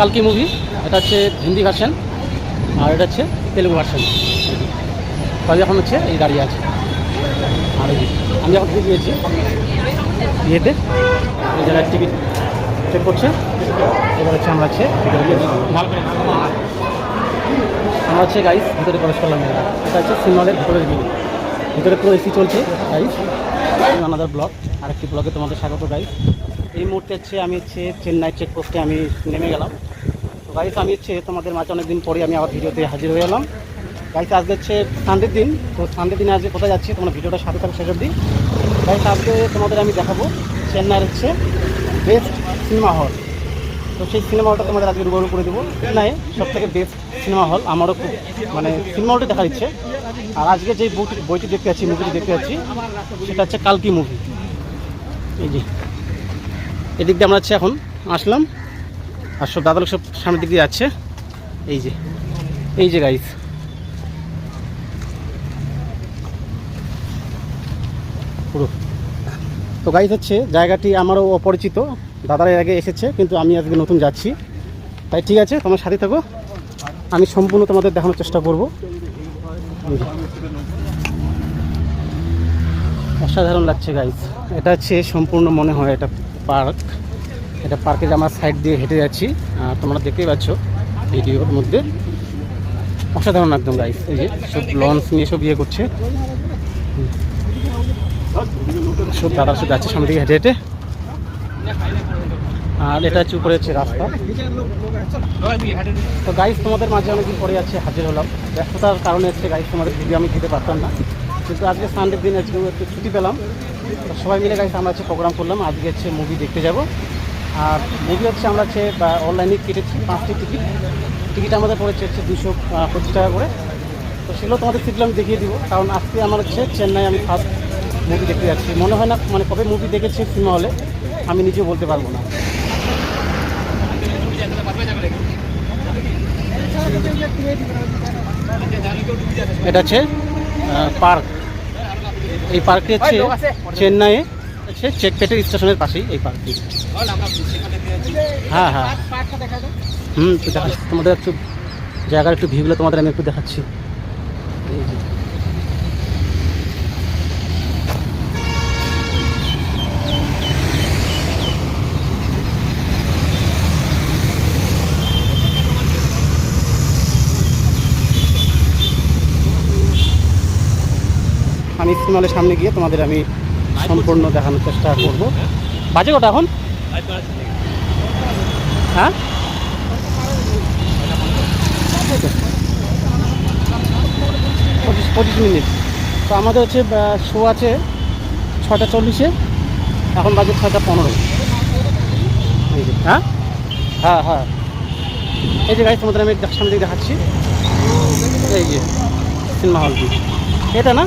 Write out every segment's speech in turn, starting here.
কালকি movie এটা হচ্ছে Hindi version আর এটা হচ্ছে তেলেগু ভার্সন সবই এখন হচ্ছে, এই দাঁড়িয়ে আছে। আর আমি এখন ঢুকে গিয়েছি ইয়েতে এই যারা টিকিট চেক করছে, এবার হচ্ছে আমরা হচ্ছে আমরা হচ্ছে গাইস ভিতরে প্রবেশ করলাম। এটা হচ্ছে সিনেমাদের ভিতরের ভিউ ভিতরে পুরো এসি চলছে গাইস আনাদার ব্লগ আরেকটি ব্লগে তোমাদের স্বাগত গাইস এই মুহূর্তে হচ্ছে আমি হচ্ছে চেন্নাই চেকপোস্টে আমি নেমে গেলাম। তো গাইস আমি হচ্ছে তোমাদের মাঝে অনেকদিন পরে আমি আবার ভিডিওতে হাজির হয়ে গেলাম গাইস আজকে হচ্ছে সানডের দিন। তো সানডের দিনে আজকে কোথায় যাচ্ছি তোমরা ভিডিওটা সাথে থাকো শেষ অবধি। গাইস আজকে তোমাদের আমি দেখাবো চেন্নাইয়ের হচ্ছে বেস্ট সিনেমা হল তো সেই সিনেমা হলটা তোমাদের আজকে রুবারু করে দেবো। চেন্নাইয়ে সব থেকে বেস্ট সিনেমা হল আমারও খুব মানে সিনেমা হলটা দেখা দিচ্ছে আর আজকে যে বইটি বইটি দেখতে যাচ্ছি মুভিটি দেখতে যাচ্ছি, সেটা হচ্ছে কালকি মুভি এই যে। এদিক দিয়ে আমরা এখন আসলাম। আর সব দাদা সব সামনের দিক দিয়ে যাচ্ছে। এই যে এই যে গাইস পুরো। তো গাইস হচ্ছে জায়গাটি আমারও অপরিচিত দাদারা আগে এসেছে, কিন্তু আমি আজকে নতুন যাচ্ছি। তাই ঠিক আছে, তোমার সাথে থাকো। আমি সম্পূর্ণ তোমাদের দেখানোর চেষ্টা করব। অসাধারণ লাগছে গাইস এটা হচ্ছে সম্পূর্ণ মনে হয়, এটা পার্ক। এটা পার্কে আমরা সাইড দিয়ে হেঁটে যাচ্ছি তোমরা দেখতেই পাচ্ছ ভিডিওর মধ্যে। অসাধারণ একদম গাইস এই যে সব লঞ্চ নিয়ে সব ইয়ে করছে। সব দাদা সব যাচ্ছে সামনে দিকে হেঁটে হেঁটে। আর এটা হচ্ছে উপরে হচ্ছে রাস্তা। তো গাইস তোমাদের মাঝে অনেকদিন পরে যাচ্ছে হাজির হলাম। ব্যস্ততার কারণে হচ্ছে গাইস তোমাদের ভিডিও আমি দিতে পারতাম না। কিন্তু আজকে সানডের দিন আজকে একটু ছুটি পেলাম। সবাই মিলে গাইস আমরা হচ্ছে প্রোগ্রাম করলাম। আজকে হচ্ছে মুভি দেখতে যাব। আর মুভি হচ্ছে আমরা হচ্ছে অনলাইনে কেটেছি, পাঁচটি টিকিট টিকিট আমাদের পড়েছে হচ্ছে দুশো পঁচিশ টাকা করে। তো সেগুলো তোমাদের সেগুলো আমি দেখিয়ে দিব। কারণ আজকে আমার হচ্ছে চেন্নাই আমি ফার্স্ট মুভি দেখতে যাচ্ছি। মনে হয় না মানে কবে মুভি দেখেছি সিনেমা হলে আমি নিজেও বলতে পারব না। এটা হচ্ছে পার্ক এই পার্কটি হচ্ছে চেন্নাইয়ে হচ্ছে চেকপেটের স্টেশনের পাশেই এই পার্কটি। হ্যাঁ হ্যাঁ। হুম তো দেখাচ্ছি। তোমাদের একটু জায়গার একটু ভিউগুলো তোমাদের আমি একটু দেখাচ্ছি এই যে। আমি সিনেমালের সামনে গিয়ে তোমাদের আমি সম্পূর্ণ দেখানোর চেষ্টা করব। বাজে কটা এখন? হ্যাঁ? পঁচিশ পঁচিশ মিনিট। তো আমাদের হচ্ছে শো আছে ছটা চল্লিশে, এখন বাজে ছটা পনেরো। হ্যাঁ? হ্যাঁ হ্যাঁ। এই যে গাড়ি তোমাদের আমি সামনে দেখাচ্ছি। এই যে সিনেমা হলটি এটা না?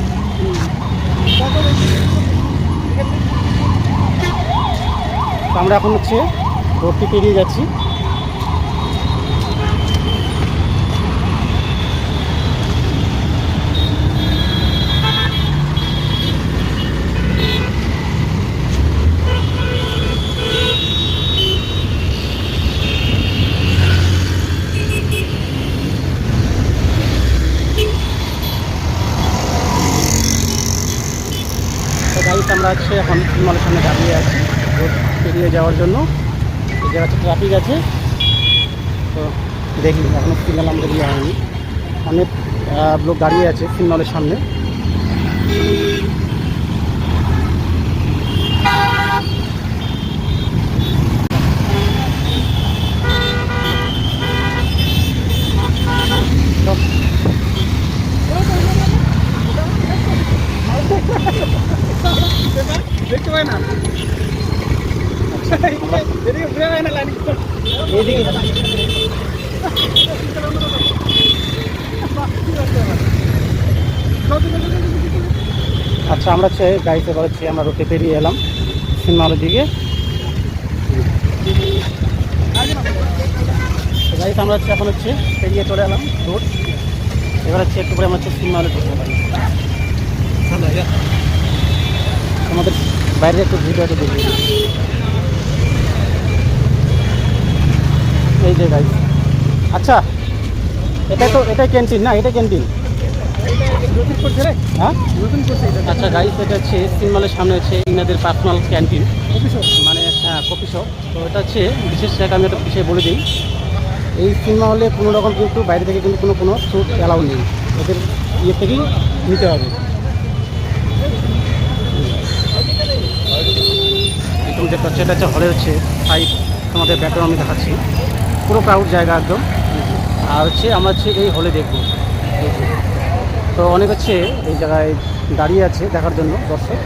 আমরা এখন হচ্ছে রোডটি পেরিয়ে যাচ্ছি তো গাড়িতে আমরা হচ্ছে এখন মলের সামনে দাঁড়িয়ে আছি। পেরিয়ে যাওয়ার জন্য। এই জায়গা ট্রাফিক আছে। তো দেখি এখনও সিগন্যাল আমাদের ইয়ে হয়নি। অনেক লোক দাঁড়িয়ে আছে সিগন্যালের সামনে তো দেখতে পাই না এদিকে ঘুরে হয় না লাইন এইদিকে আচ্ছা আমরা গাড়িতে হচ্ছে আমরা রোডে পেরিয়ে এলাম সিনেমা হলের দিকে। গাড়িতে আমরা হচ্ছে এখন হচ্ছে পেরিয়ে চলে এলাম রোড এবার হচ্ছে একটু করে আমরা হচ্ছে সিনেমা হলে ঢুকতে পারি। আমাদের বাইরে একটু ভিডিও একটু দেখি। এই যে গাইস আচ্ছা এটা তো এটাই ক্যান্টিন না? এটা ক্যান্টিন আচ্ছা গাইস এটা হচ্ছে সিনেমালের সামনে হচ্ছে ইনাদের পার্সোনাল ক্যান্টিন মানে হ্যাঁ কফি শপ তো এটা হচ্ছে, বিশেষ জায়গা আমি একটা বিষয়ে বলে দিই। এই সিনেমা হলে কোনো রকম কিন্তু বাইরে থেকে কিন্তু কোনো কোনো স্যুট অ্যালাউ নেই। এদের ইয়ে থেকেই নিতে হবে। দেখতে পাচ্ছি, এটা হচ্ছে হলে হচ্ছে সাইড তোমাদের ব্যাকগ্রাউন্ড আমি দেখাচ্ছি। পুরো ক্রাউড জায়গা একদম। আর হচ্ছে আমরা হচ্ছে এই হলে দেখব। তো অনেক হচ্ছে এই জায়গায় দাঁড়িয়ে আছে দেখার জন্য দর্শক।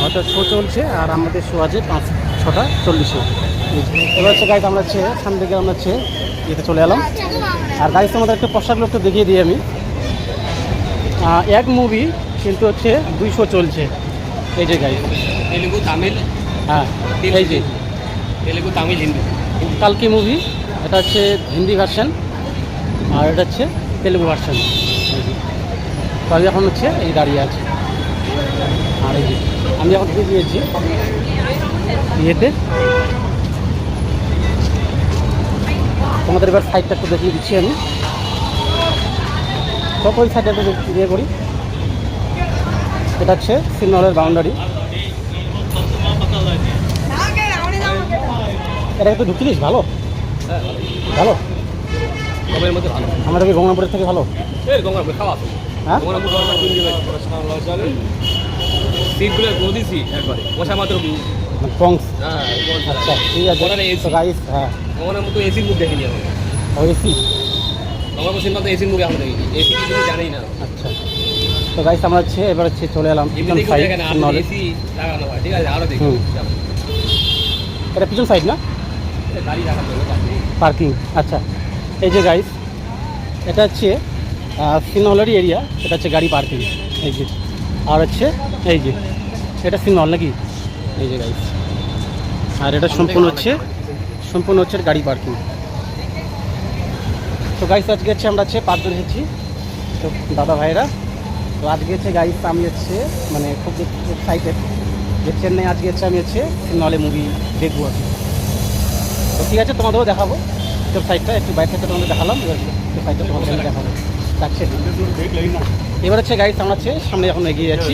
হয়তো শো চলছে আর আমাদের শো আছে পাঁচ ছটা চল্লিশে। এবার হচ্ছে গাইজ আমরা হচ্ছে সামনে থেকে আমরা হচ্ছে ইয়েতে চলে এলাম। আর গাইজ আমাদের একটা পোশাক লোকটা দেখিয়ে দিই আমি। এক মুভি কিন্তু হচ্ছে দুইশো চলছে। এই যে গাইজ তেলেগু তামিল হ্যাঁ এই যে। তেলেগু তামিল হিন্দি। কালকি মুভি এটা হচ্ছে হিন্দি ভার্সান আর এটা হচ্ছে তেলেগু ভার্সান তো আমি এখন হচ্ছে এই দাঁড়িয়ে আছে। আর এই আমি এখন ঢুকে গিয়েছি ইয়েতে। তোমাদের এবার সাইডটা একটু দেখিয়ে দিচ্ছি আমি। তখন ওই সাইডটা একটু ইয়ে করি। এটা হচ্ছে সিনেমা হলের বাউন্ডারি এটা একটু ঢুকছিলিস ভালো? ভালো? সবের মধ্যে ভালো। আমাদের কি গঙ্গাপুরের থেকে ভালো? এই গঙ্গাপুর খাওয়া হ্যাঁ? গঙ্গাপুর সিটগুলো সিট একবারে। বসা মাত্র মানে হ্যাঁ আচ্ছা ঠিক আছে। গাইস হ্যাঁ। গঙ্গার মতো এসির মুখ দেখিনি আমি। ও এসি গঙ্গাপুর সিনেমা তো এসির মুখে আমরা দেখিনি। এসি কিছু জানেই না। আচ্ছা। তো গাইস আমরা হচ্ছে এবার হচ্ছে চলে এলাম পিছন সাইড এসি লাগানো হয়। ঠিক আছে আরও দেখি। এটা পিছন সাইড না? পার্কিং আচ্ছা। এই যে গাইস এটা হচ্ছে সিনেমা হলেরই এরিয়া এটা হচ্ছে গাড়ি পার্কিং, এই যে। আর হচ্ছে, এই যে, এটা সিনেমা হল নাকি? এই যে গাইস আর এটা সম্পূর্ণ হচ্ছে সম্পূর্ণ হচ্ছে গাড়ি পার্কিং। তো গাইস আজকে হচ্ছে আমরা হচ্ছে পাঁচজন এসেছি। তো দাদা ভাইরা তো আজকে হচ্ছে গাইস আমি হচ্ছে মানে খুব এক্সাইটেড যে চেন্নাই আজকে হচ্ছে আমি হচ্ছে সিনেমা হলে মুভি দেখব আর কি। তো ঠিক আছে তোমাদেরও দেখাবো। তোর সাইডটা একটু বাইক থেকে তোমাদের দেখালাম এবার তোর সাইডটা তোমাদের আমি দেখাবো। রাখছে। এবার হচ্ছে গাড়ি আমরা হচ্ছে সামনে এখন এগিয়ে যাচ্ছি।